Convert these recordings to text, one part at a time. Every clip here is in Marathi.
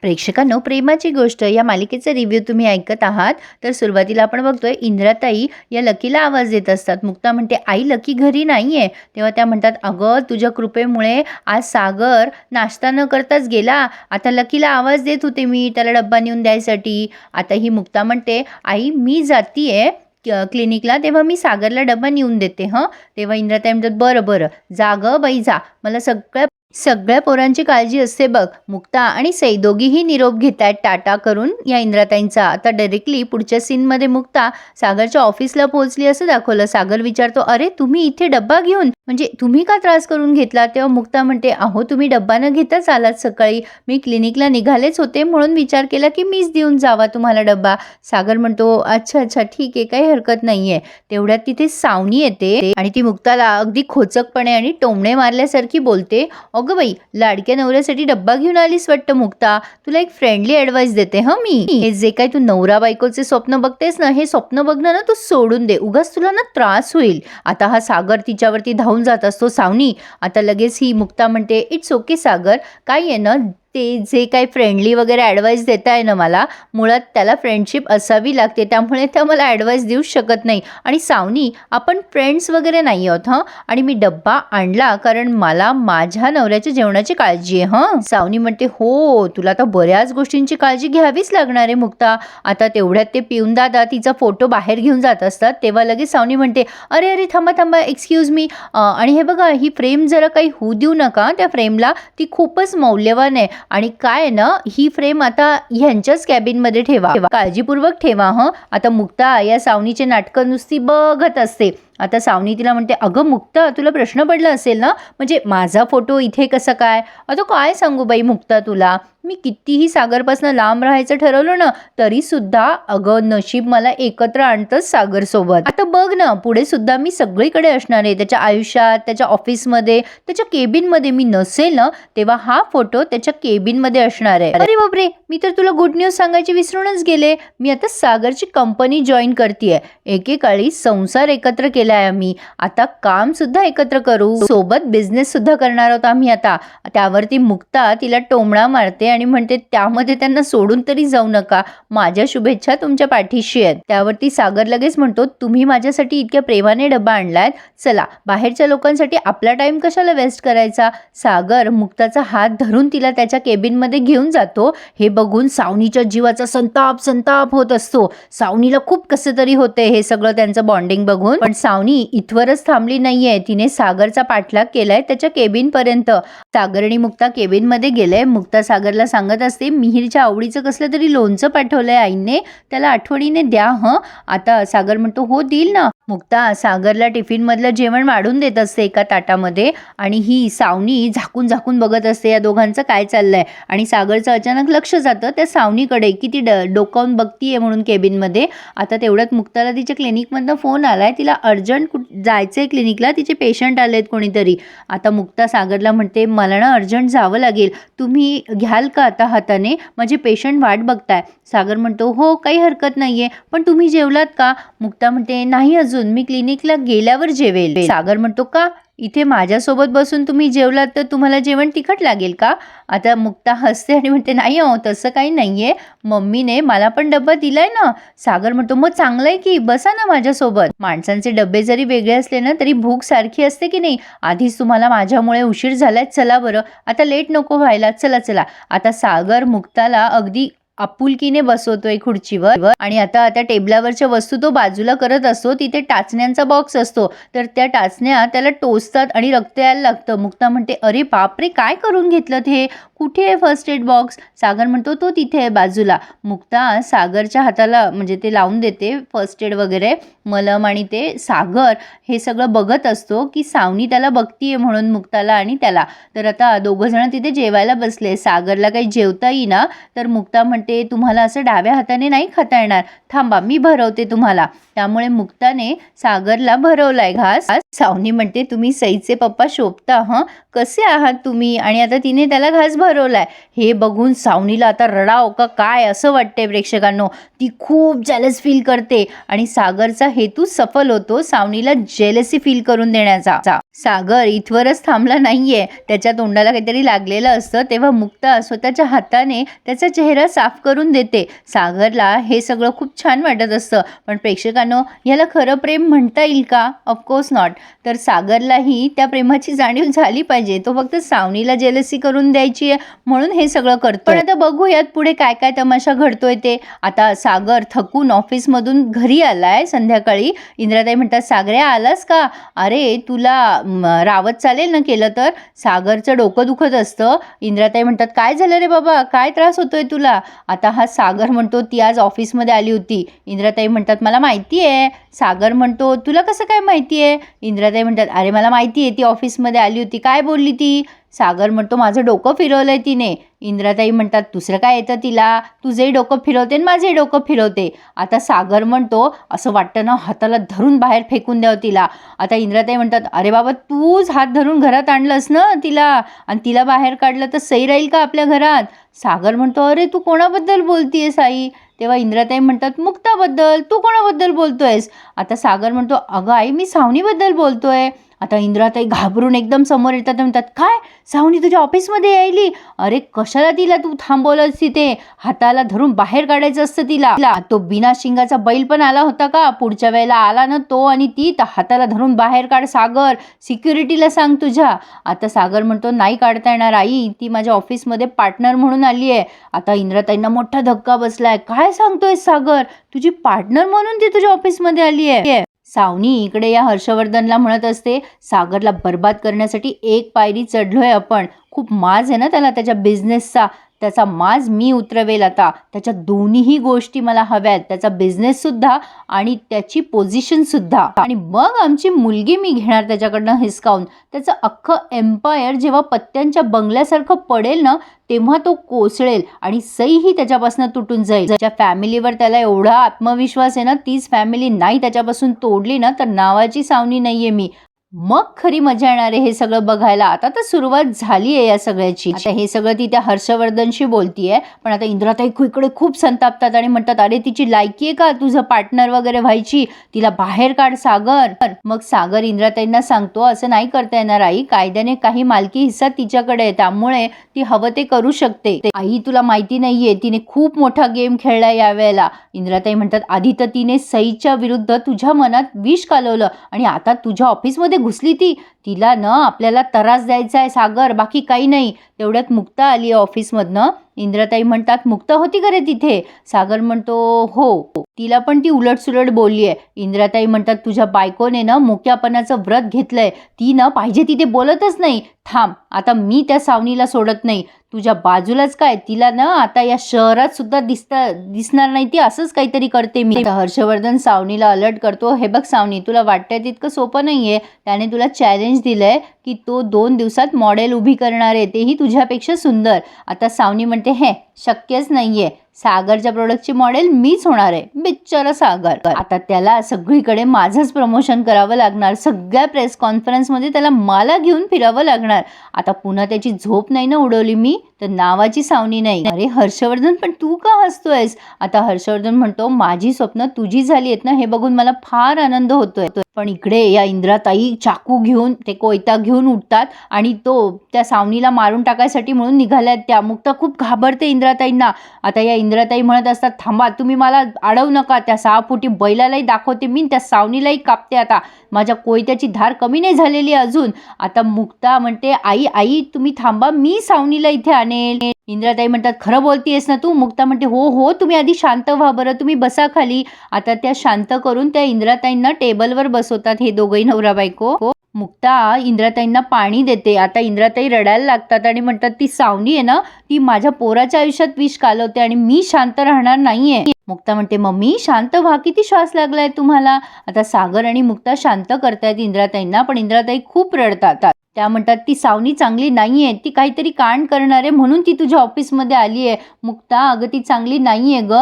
प्रेक्षकांनो प्रेमाची गोष्ट या मालिकेचा रिव्ह्यू तुम्ही ऐकत आहात. तर सुरुवातीला आपण बघतोय इंद्राताई या लकीला आवाज देत असतात. मुक्ता म्हणते आई लकी घरी नाही आहे तेव्हा त्या म्हणतात अगं तुझ्या कृपेमुळे आज सागर नाश्ता न करताच गेला. आता लकीला आवाज देत होते मी त्याला डब्बा नेऊन द्यायसाठी. आता ही मुक्ता म्हणते आई मी जातीये क- क्लिनिकला तेव्हा मी सागरला डब्बा नेऊन देते हं? तेव्हा इंद्राताई म्हणतात बरं बरं. जा गं बाई जा. मला सगळ्या सगळ्या पोरांची काळजी असते बघ. मुक्ता आणि सई दोघीही निरोप घेत आहेत टाटा करून या इंद्राताईंचा. आता डायरेक्टली पुढच्या सीनमध्ये मुक्ता सागरच्या ऑफिसला पोहोचली असं दाखवलं. सागर विचारतो अरे तुम्ही इथे डब्बा घेऊन? म्हणजे तुम्ही का त्रास करून घेतला? तेव्हा मुक्ता म्हणते अहो तुम्ही डब्बा न घेताच आलात सकाळी. मी क्लिनिकला निघालेच होते म्हणून विचार केला की मीच देऊन जावा तुम्हाला डब्बा. सागर म्हणतो अच्छा अच्छा ठीक आहे काही हरकत नाहीये. तेवढ्यात तिथे सावनी येते आणि ती मुक्ताला अगदी खोचकपणे आणि टोमणे मारल्यासारखी बोलते अगं बाई लाडक्या नवऱ्यासाठी डब्बा घेऊन आलीस वाटतं मुक्ता. तुला एक फ्रेंडली ॲडवाईस देते हं मी. हे जे काय तू नवरा बायकोचे स्वप्न बघतेस ना हे स्वप्न बघणं ना तू सोडून दे. उगाच तुला ना त्रास होईल. आता हा सागर तिच्यावरती धावून जात असतो सावनी. आता लगेच ही मुक्ता म्हणते इट्स ओके सागर. काय आहे ना ते जे काही फ्रेंडली वगैरे ॲडवाईस देत आहे ना मला मुळात त्याला फ्रेंडशिप असावी लागते. त्यामुळे त्या मला ॲडवाईस देऊ शकत नाही. आणि सावनी आपण फ्रेंड्स वगैरे नाही आहोत हं? आणि मी डब्बा आणला कारण मला माझ्या नवऱ्याच्या जेवणाची काळजी आहे हं? सावनी म्हणते हो तुला तर बऱ्याच गोष्टींची काळजी घ्यावीच लागणार आहे मुक्ता. आता तेवढ्यात ते पिऊन दादा तिचा फोटो बाहेर घेऊन जात असतात तेव्हा लगेच सावनी म्हणते अरे अरे थांबा थांबा एक्सक्यूज मी आणि हे बघा ही फ्रेम जरा काही होऊ देऊ नका त्या फ्रेमला ती खूपच मौल्यवान आहे. आणि काय आहे ना ही फ्रेम आता ह्यांच्याच कॅबिनमध्ये ठेवा. काळजीपूर्वक ठेवा हं. आता मुक्ता या सावनीचे नाटकं नुसती बघत असते. आता सावनी तिला म्हणते अगं मुक्ता तुला प्रश्न पडला असेल ना? म्हणजे माझा फोटो इथे कसं काय? आता काय सांगू बाई मुक्ता तुला? मी कितीही सागरपासून लांब राहायचं ठरवलं ना तरी सुद्धा अगं नशीब मला एकत्र आणतंच सागरसोबत. आता बघ ना पुढे सुद्धा मी सगळीकडे असणार आहे. त्याच्या आयुष्यात त्याच्या ऑफिसमध्ये त्याच्या केबिनमध्ये मी नसेल ना तेव्हा हा फोटो त्याच्या केबिनमध्ये असणार आहे. अरे बापरे! मी तर तुला गुड न्यूज सांगायची विसरूनच गेले. मी आता सागरची कंपनी जॉईन करते एकेकाळी संसार एकत्र केला आहे आम्ही. आता काम सुद्धा एकत्र करू. सोबत बिझनेस सुद्धा करणार आहोत आम्ही आता. त्यावरती मुक्ता तिला टोमणा मारते आणि म्हणते त्यामध्ये त्यांना सोडून तरी जाऊ नका. माझ्या शुभेच्छा तुमच्या पाठीशी आहेत. त्यावरती सागर लगेच म्हणतो तुम्ही माझ्यासाठी इतक्या प्रेमाने डबा आणलाय चला बाहेरच्या लोकांसाठी आपला टाइम कशाला वेस्ट करायचा? सागर मुक्ताचा हात धरून तिला त्याच्या केबिनमध्ये घेऊन जातो. हे बघून सावनीच्या जीवाचा संताप संताप होत असतो. सावनीला खूप कसं तरी होते हे सगळं त्यांचं बॉन्डिंग बघून. पण सावनी इथवरच थांबली नाहीये. तिने सागरचा पाठलाग केलाय त्याच्या केबिन पर्यंत सागर आणि मुक्ता केबिनमध्ये मुक्ता सागरला सांगत असते मिहीरच्या आवडीचं कसलं तरी लोणचं पाठवलंय आईने. त्याला आठवणीने द्या हं. आता सागर म्हणतो हो देईल ना. मुक्ता सागरला टिफिनमधलं जेवण वाढून देत असते एका ताटामध्ये आणि ही सावनी झाकून झाकून बघत असते. या दोघांचं काय चाललंय? आणि सागरचं अचानक लक्ष जातं त्या सावनीकडे. किती ड डोकावून बघतीये म्हणून केबिनमध्ये. आता तेवढ्यात मुक्ताला तिच्या क्लिनिकमधनं फोन आलाय. तिला अर्जंट कुठ आहे क्लिनिकला. तिचे पेशंट आलेत कोणीतरी. आता मुक्ता सागरला म्हणते मला ना अर्जंट जावं लागेल. तुम्ही घ्याल का आता हाताने? माझे पेशंट वाट बघताय. सागर म्हणतो हो काही हरकत नाही आहे पण तुम्ही जेवलात का? मुक्ता म्हणते नाही अजून. मी क्लिनिकला गेल्यावर जेवेल. सागर म्हणतो का? इथे माझ्यासोबत बसून तुम्ही जेवलात तर तुम्हाला जेवण तिखट लागेल का? आता मुक्ता हसते आणि म्हणते नाही हो तसं काही नाहीये. मम्मीने मला पण डब्बा दिलाय ना. सागर म्हणतो मग चांगलं आहे की बसा ना माझ्यासोबत. माणसांचे डबे जरी वेगळे असले ना तरी भूक सारखी असते की नाही? आधीच तुम्हाला माझ्यामुळे उशीर झालाय चला बरं. आता लेट नको व्हायला चला चला. आता सागर मुक्ताला अगदी आपुलकीने बसवतोय खुर्चीवर आणि आता त्या टेबलावरच्या वस्तू तो बाजूला करत असतो तिथे टाचण्यांचा बॉक्स असतो. तर त्या टाचण्या त्याला टोचतात आणि रक्त यायला लागतं. मुक्ता म्हणते अरे बापरे काय करून घेतलं हे? कुठे आहे फर्स्ट एड बॉक्स सागर म्हणतो तो तिथे आहे बाजूला. मुक्ता सागरच्या हाताला म्हणजे ते लावून देते फर्स्ट एड वगैरे. मलम आणि ते सागर हे सगळं बघत असतो की सावनी त्याला बघतीये म्हणून मुक्ताला आणि त्याला. तर आता दोघं जण तिथे जेवायला बसले. सागरला काही जेवता येईना तर मुक्ता म्हणते तुम्हाला असं डाव्या हाताने नाही खाता येणार. थांबा मी भरवते तुम्हाला. त्यामुळे मुक्ताने सागरला भरवलाय घास. सावनी म्हणते तुम्ही सईचे पप्पा शोभता हं? कसे आहात तुम्ही? आणि आता तिने त्याला घास भर हरवलाय. हे बघून सावनीला आता रडाव का काय असं वाटतंय प्रेक्षकांनो. ती खूप जेलस फील करते आणि सागरचा हेतू सफल होतो सावनीला जेलसी फील करून देण्याचा. सागर इथवरच थांबला नाहीये. त्याच्या तोंडाला काहीतरी लागलेलं असतं. तेव्हा मुक्ता स्वतःच्या हाताने त्याचा चेहरा साफ करून देते. सागरला हे सगळं खूप छान वाटत असतं. पण प्रेक्षकांनो याला खरं प्रेम म्हणता येईल का? ऑफकोर्स नॉट तर सागरलाही त्या प्रेमाची जाणीव झाली पाहिजे. तो फक्त सावनीला जेलसी करून द्यायची आहे. म्हणून हे सगळं करतो पण आता बघूयात पुढे काय काय तमाशा घडतोय ते. आता सागर थकून ऑफिसमधून घरी आलाय संध्याकाळी. इंद्राताई म्हणतात सागऱ्या आलास का? अरे तुला रावत चालेल ना केलं तर? सागरचं डोकं दुखत असतं. इंद्राताई म्हणतात काय झालं रे बाबा? काय त्रास होतोय तुला? आता हा सागर म्हणतो ती आज ऑफिसमध्ये आली होती. इंद्राताई म्हणतात मला माहिती आहे सागर म्हणतो तुला कसं काय माहिती आहे इंद्राताई म्हणतात अरे मला माहिती आहे ती ऑफिसमध्ये आली होती. काय बोलली ती? सागर म्हणतो माझं डोकं फिरवलंय तिने. इंद्राताई म्हणतात दुसरं काय येतं तिला? तुझंही डोकं फिरवते आणि माझंही डोकं फिरवते. आता सागर म्हणतो असं वाटतं ना हाताला धरून बाहेर फेकून द्यावं तिला. आता इंद्राताई म्हणतात अरे बाबा तूच हात धरून घरात आणलंस ना तिला? आणि तिला बाहेर काढलं तर सही राहील का आपल्या घरात? सागर म्हणतो अरे तू कोणाबद्दल बोलतीयस आई? तेव्हा इंद्राताई म्हणतात मुक्ताबद्दल तू कोणाबद्दल बोलतोयस? आता सागर म्हणतो अगं आई मी सावनीबद्दल बोलतोय. आता इंद्राताई घाबरून एकदम समोर येतात म्हणतात काय? सावनी तुझ्या ऑफिसमध्ये यायली? अरे कशाला तिला तू थांबवलंस तिथे हाताला धरून बाहेर काढायचं असतं तिला. तो बिना शिंगाचा बैल पण आला होता का? पुढच्या वेळेला आला ना तो आणि ती तर हाताला धरून बाहेर काढ सागर. सिक्युरिटीला सांग तुझ्या. आता सागर म्हणतो नाही काढता येणार आई. ती माझ्या ऑफिसमध्ये पार्टनर म्हणून आली आहे आता इंद्राताईंना मोठा धक्का बसलाय. काय सांगतोय सागर? तुझी पार्टनर म्हणून ती तुझ्या ऑफिसमध्ये आली आहे. सावनी इकडे या हर्षवर्धनला म्हणत असते सागरला बर्बाद करण्यासाठी एक पायरी चढलोय आपण. खूप माज आहे ना त्याला त्याच्या बिझनेसचा त्याचा माज मी उतरवेल आता. त्याच्या दोन्हीही गोष्टी मला हव्यात. त्याचा बिझनेससुद्धा आणि त्याची पोझिशनसुद्धा आणि मग आमची मुलगी मी घेणार त्याच्याकडनं हिसकावून. त्याचं अख्खं एम्पायर जेव्हा पत्त्यांच्या बंगल्यासारखं पडेल ना तेव्हा तो कोसळेल आणि सईही त्याच्यापासून तुटून जाईल. ज्या फॅमिलीवर त्याला एवढा आत्मविश्वास आहे ना तीच फॅमिली नाही त्याच्यापासून तोडली ना तर नावाची सावनी नाहीये मी. मग खरी मजा येणार आहे हे सगळं बघायला. आता तर सुरुवात झाली आहे या सगळ्याची. आता हे सगळं ती त्या हर्षवर्धनशी बोलतीये पण आता इंद्राताई इकडे खूप संतापतात आणि म्हणतात अरे तिची लायकी आहे का? तुझं पार्टनर वगैरे व्हायची? तिला बाहेर काढ सागर. मग सागर इंद्राताईंना सांगतो असं नाही करता येणार आई. कायद्याने काही मालकी हिस्सा तिच्याकडे आहे. त्यामुळे ती हवं ते करू शकते. आई तुला माहिती नाहीये. तिने खूप मोठा गेम खेळला यावेळेला इंद्राताई म्हणतात आधी तर तिने सईच्या विरुद्ध तुझ्या मनात विष कालवलं आणि आता तुझ्या ऑफिसमध्ये घुसली ती. तिला न आपल्याला त्रास द्यायचा आहे सागर बाकी काही नाही. तेवढ्यात मुक्ता आली आहे ऑफिसमधनं. इंद्राताई म्हणतात मुक्ता होती का रे तिथे? सागर म्हणतो हो. तिला पण ती उलटसुलट बोलली आहे इंद्राताई म्हणतात तुझ्या बायकोने ना मुक्यापणाचं व्रत घेतलंय. ती ना पाहिजे तिथे बोलतच नाही. थांब आता मी त्या सावनीला सोडत नाही. तुझ्या बाजूलाच काय? तिला ना आता या शहरात सुद्धा दिसता दिसणार नाही ती. असंच काहीतरी करते मी. हर्षवर्धन सावनीला अलर्ट करतो हे बघ सावनी तुला वाटतंय तितकं सोपं नाहीये. त्याने तुला चॅलेंज दिलंय की तो दोन दिवसात मॉडेल उभी करणार आहे. तेही तुझ्यापेक्षा सुंदर. आता सावनी म्हणते हे शक्यच नाहीये. सागरच्या प्रोडक्टची मॉडेल मीच होणार आहे. बिच्चारा सागर. आता त्याला सगळीकडे माझंच प्रमोशन करावं लागणार. सगळ्या प्रेस कॉन्फरन्समध्ये त्याला मला घेऊन फिरावं लागणार. आता पुन्हा त्याची झोप नाही ना उडवली मी? तर नावाची सावनी नाही. अरे हर्षवर्धन पण तू का हसतोयस? आता हर्षवर्धन म्हणतो माझी स्वप्न तुझी झाली आहेत ना हे बघून मला फार आनंद होतोय. पण इकडे या इंद्राताई चाकू घेऊन ते कोयता घेऊन उठतात आणि तो त्या सावनीला मारून टाकायसाठी म्हणून निघाल्यात त्या मुक्ता खूप घाबरते इंद्रा इंद्राताईंना. आता या इंद्राताई म्हणत असतात थांबा तुम्ही मला अडवू नका त्या सहा फुटी बैलालाही दाखवते मी त्या सावनीलाही कापते आता. माझ्या कोयत्याची धार कमी नाही झालेली अजून. आता मुक्ता म्हणते आई आई तुम्ही थांबा मी सावनीला इथे आणेल. इंद्राताई म्हणतात खरं बोलतीयस ना तू? मुक्ता म्हणते हो हो तुम्ही आधी शांत व्हा बरं तुम्ही बसा खाली. आता त्या शांत करून त्या इंद्राताईंना टेबलवर बसवतात हे दोघंही नवरा बायको. हो. मुक्ता इंद्राताईंना पाणी देते. आता इंद्राताई रडायला लागतात आणि म्हणतात ती सावनी आहे ना ती माझ्या पोराच्या आयुष्यात विष कालवते आणि मी शांत राहणार नाहीये. मुक्ता म्हणते मम्मी शांत व्हा किती श्वास लागलाय तुम्हाला? आता सागर आणि मुक्ता शांत करतायत इंद्राताईंना पण इंद्राताई खूप रडतात. त्या म्हणतात ती सावनी चांगली नाही आहे ती काहीतरी कांड करणार आहे म्हणून ती तुझ्या ऑफिसमध्ये आली आहे. मुक्ता अगं ती चांगली नाही आहे ग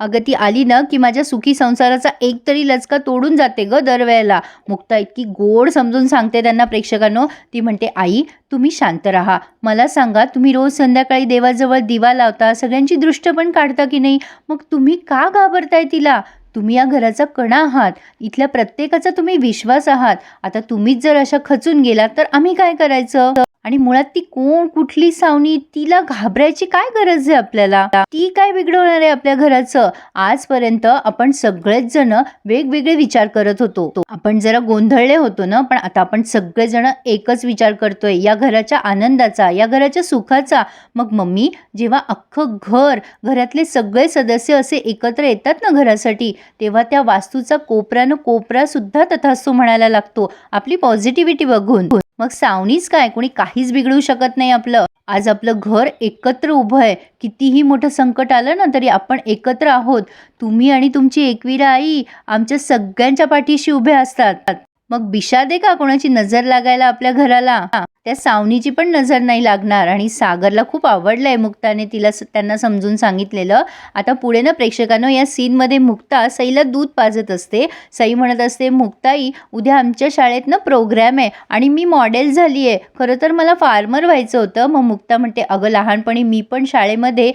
अगं ती आली ना की माझ्या सुखी संसाराचा एक तरी लचका तोडून जाते ग दरवेळेला. मुक्ता इतकी गोड समजून सांगते त्यांना प्रेक्षकांनो. ती म्हणते आई तुम्ही शांत राहा. मला सांगा तुम्ही रोज संध्याकाळी देवाजवळ दिवा लावता सगळ्यांची दृष्ट पण काढता की नाही? मग तुम्ही का घाबरताय तिला? तुम्ही या घराचा कणा आहात इथल्या प्रत्येकाचा तुम्ही विश्वास आहात. आता तुम्हीच जर अशा खचून गेलात तर आम्ही काय करायचं? आणि मुळात ती कोण कुठली सावनी तिला घाबरायची काय गरज आहे आपल्याला? ती काय बिघडवणार आहे आपल्या घराचं? आजपर्यंत आपण सगळेच जण वेगवेगळे विचार करत होतो. आपण जरा गोंधळले होतो ना पण आता आपण सगळेजण एकच विचार करतोय. या घराच्या आनंदाचा या घराच्या सुखाचा. मग मम्मी जेव्हा अख्खं घर घरातले सगळे सदस्य असे एकत्र येतात ना घरासाठी तेव्हा त्या वास्तूचा कोपऱ्यानं कोपरा सुद्धा तथास्तू म्हणायला लागतो. आपली पॉझिटिव्हिटी बघून. मग सावनीच काय? कोणी काहीच बिघडू शकत नाही आपलं. आज आपलं घर एकत्र उभं आहे. कितीही मोठं संकट आलं ना तरी आपण एकत्र आहोत. तुम्ही आणि तुमची एकविरा आई आमच्या सगळ्यांच्या पाठीशी उभे असतात. मग बिशादे का कोणाची नजर लागायला आपल्या घराला? त्या सावनीची पण नजर नाही लागणार आणि सागरला खूप आवडलंय मुक्ताने तिला त्यांना समजून सांगितलेलं. आता पुढे ना प्रेक्षकांनो या सीनमध्ये मुक्ता सईला दूध पाजत असते. सई म्हणत असते मुक्ताई उद्या आमच्या शाळेत ना प्रोग्रॅम आहे आणि मी मॉडेल झाली आहे खरं तर मला फार्मर व्हायचं होतं. मग मुक्ता म्हणते अगं लहानपणी मी पण शाळेमध्ये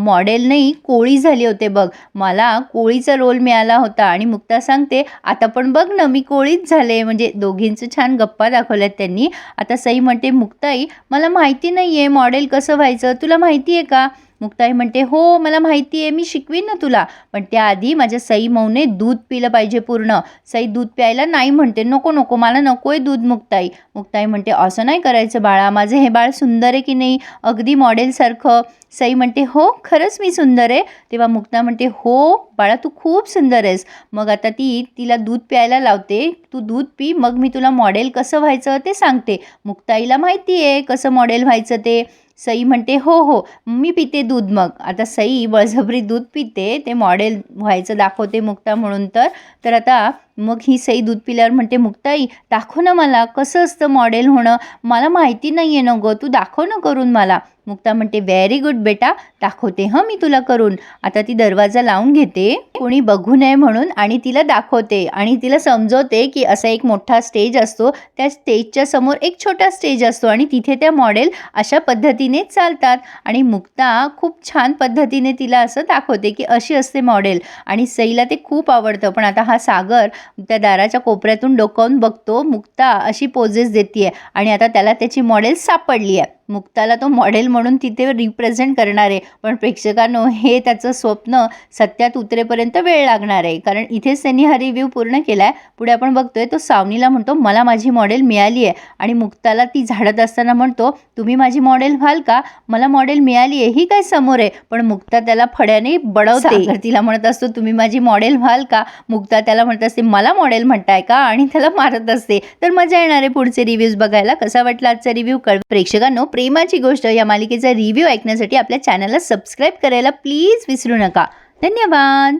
मॉडेल नाही कोळी झाली होते बघ. मला कोळीचा रोल मिळाला होता. आणि मुक्ता सांगते आता पण बघ ना मी कोळीच झाले झाले. म्हणजे दोघींचं छान गप्पा दाखवल्यात त्यांनी. आता सई म्हणते मुक्ताई मला माहिती नाही आहे मॉडेल कसं व्हायचं? तुला माहिती आहे का? मुक्ताई म्हणते हो मला माहिती आहे मी शिकवीन ना तुला. पण त्याआधी माझ्या सई मऊने दूध पिलं पाहिजे पूर्ण. सई दूध प्यायला नाही म्हणते नको नको मला नको आहे दूध मुक्ताई. मुक्ताई म्हणते असं नाही करायचं बाळा माझं हे बाळ सुंदर आहे की नाही? अगदी मॉडेलसारखं सई म्हणते हो खरंच मी सुंदर आहे. तेव्हा मुक्ता म्हणते हो बाळा तू खूप सुंदर आहेस. मग आता ती तिला दूध प्यायला लावते तू दूध पी मग मी तुला मॉडेल कसं व्हायचं ते सांगते. मुक्ताईला माहिती आहे कसं मॉडेल व्हायचं ते. सई म्हणते हो हो मी पिते दूध मग. आता सई बळजबरी दूध पिते ते मॉडेल व्हायचं दाखवते मुक्ता म्हणून तर. तर आता मग ही सई दूध पिल्यावर म्हणते मुक्ताई दाखव ना मला कसं असतं मॉडेल होणं? मला माहिती नाही आहे ना गं तू दाखव ना करून मला. मुक्ता म्हणते व्हेरी गुड बेटा दाखवते हं मी तुला करून. आता ती दरवाजा लावून घेते. कोणी बघू नये म्हणून आणि तिला दाखवते आणि तिला समजवते की असा एक मोठा स्टेज असतो. त्या स्टेजच्या समोर एक छोटा स्टेज असतो आणि तिथे त्या मॉडेल अशा पद्धतीने चालतात. आणि मुक्ता खूप छान पद्धतीने तिला असं दाखवते की अशी असते मॉडेल आणि सईला ते खूप आवडतं. पण आता हा सागर त्या दाराच्या कोपऱ्यातून डोकावून बघतो मुक्ता अशी पोजेस देते आणि आता त्याला त्याची मॉडेल सापडली आहे मुक्ताला तो मॉडेल म्हणून तिथे रिप्रेझेंट करणार आहे. पण प्रेक्षकांनो हे त्याचं स्वप्न सत्यात उतरेपर्यंत वेळ लागणार आहे. कारण इथेच त्यांनी हा रिव्ह्यू पूर्ण केला आहे पुढे आपण बघतोय तो सावनीला म्हणतो मला माझी मॉडेल मिळाली आहे आणि मुक्ताला ती झाडत असताना म्हणतो तुम्ही माझी मॉडेल व्हाल का? मला मॉडेल मिळाली आहे ही काय समोर आहे? पण मुक्ता त्याला फड्याने बडवते तिला म्हणत असतो तुम्ही माझी मॉडेल व्हाल का? मुक्ता त्याला म्हणत असते मला मॉडेल म्हणताय का? आणि त्याला मारत असते. तर मजा येणार आहे पुढचे रिव्ह्यूज बघायला. कसा वाटला आजचा रिव्ह्यू कळ प्रेक्षकांनो प्रेमाची गोष्ट या मालिकेचा रिव्ह्यू ऐकण्यासाठी आपल्या चॅनलला सबस्क्राईब करायला प्लीज विसरू नका. धन्यवाद.